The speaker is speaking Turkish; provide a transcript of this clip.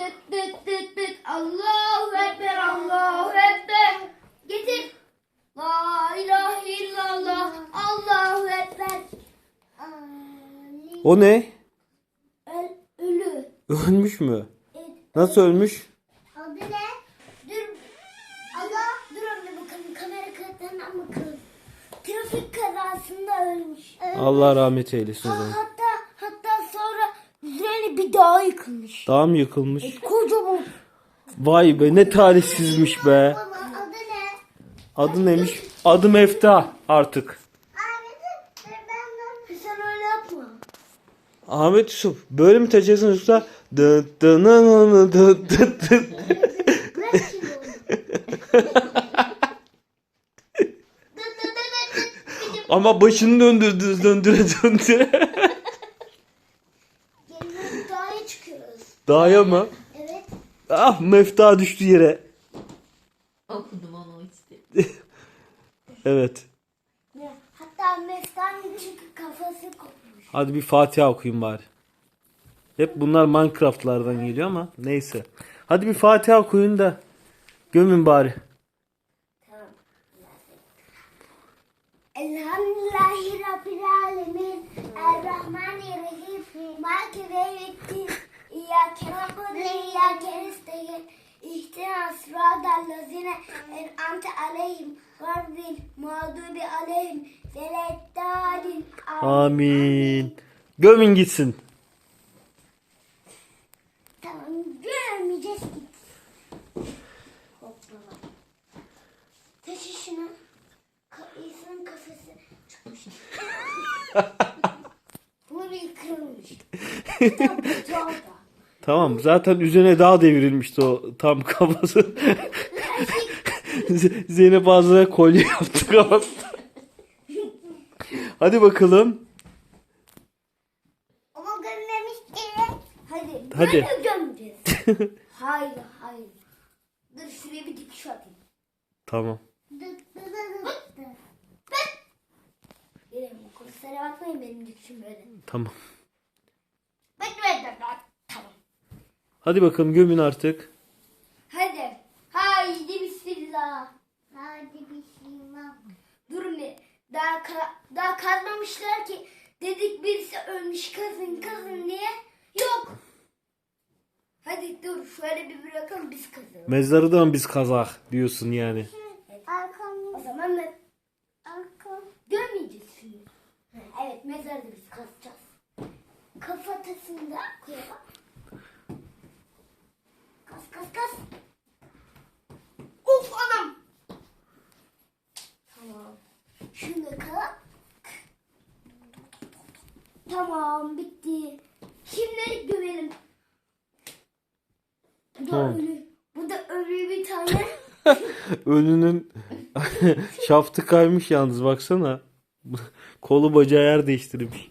tıt tıt tıt tıt. Allahu Ekber, Allahu Ekber. Getir. La ilahe illallah, Allahu Ekber. O ne? Öl, ölü. Ölmüş mü? Evet. Nasıl ölmüş? Adı ne? Dur. Allah dur anne bakalım kamera kayıtlarına bakalım. Trafik kazasında ölmüş. Allah rahmet eylesin Ha, üzerine bir dağ yıkılmış. Dağ mı yıkılmış? Kocaman. Vay be ne talihsizmiş be. Baba adı ne? Adı neymiş? Adı Mefta artık. Abi ben Sen öyle yapma. Ahmet Yusuf böyle mi taşıyacaksın yoksa dıt dı nı nı nı. Bırak şimdi onu. Dı dı dı dı dı. Ama başını döndürdü döndüre döndüre. Dağa çıkıyoruz. Dağa mı? Evet. Ah Mefta düştü yere. Okudum onu işte. Evet. Hatta Mefta'nın çünkü kafası kopmuş. Hadi bir Fatiha okuyun bari. Hep bunlar Minecraft'lardan geliyor ama neyse. Hadi bir Fatiha okuyun da gömün bari. Tamam. Elhamdülillahi Rabbil Alemin. Errahmanirrahim. Maliki yevmiddin. İyyâke na'budu ve iyyâke nestaîn. İhtina sıratal lezîne en'amte aleyhim gayril mağdubi aleyhim veleddâlin. Amin. Gömün gitsin. Tamam görmeyeceğiz ki. Hoppala. Taşı şunu. Ka- İnsanın kafası çıkmış. Bu bir kırılmış. Tam bacağı da. Tamam zaten üzerine daha devrilmişti o tam kafası. Z- Zeynep ağzına kolye yaptı kafasına. Hadi bakalım. Ama görmemiş evet. Hadi. Hadi. Böyle gömeceğiz. hayır hayır. Dur şuraya bir dikiş atayım. Tamam. Kusura bakmayın benim dikişim böyle. Tamam. Tamam. Hadi bakalım gömün artık. Hadi. Haydi bismillah. Haydi bismillah. Durun bir. Daha, ka- daha kazmamışlar ki. Dedik birisi ölmüş kazın kazın diye. Yok. Hadi dur şöyle bir bırakalım biz kazalım. Mezarı da mı biz kazak diyorsun yani. Arkamız. O zaman ne? Arkam. Görmeyeceğiz şimdi. Evet mezarda biz kazacağız. Kafatasını da koyalım. Kas kas kas. Of anam. Tamam. Şunu da kal. Tamam bitti. Şimdi gömelim. Bu da Tamam. ölü. Bu da ölü bir tane. Ölünün şaftı kaymış yalnız baksana. Kolu bacağı yer değiştirmiş.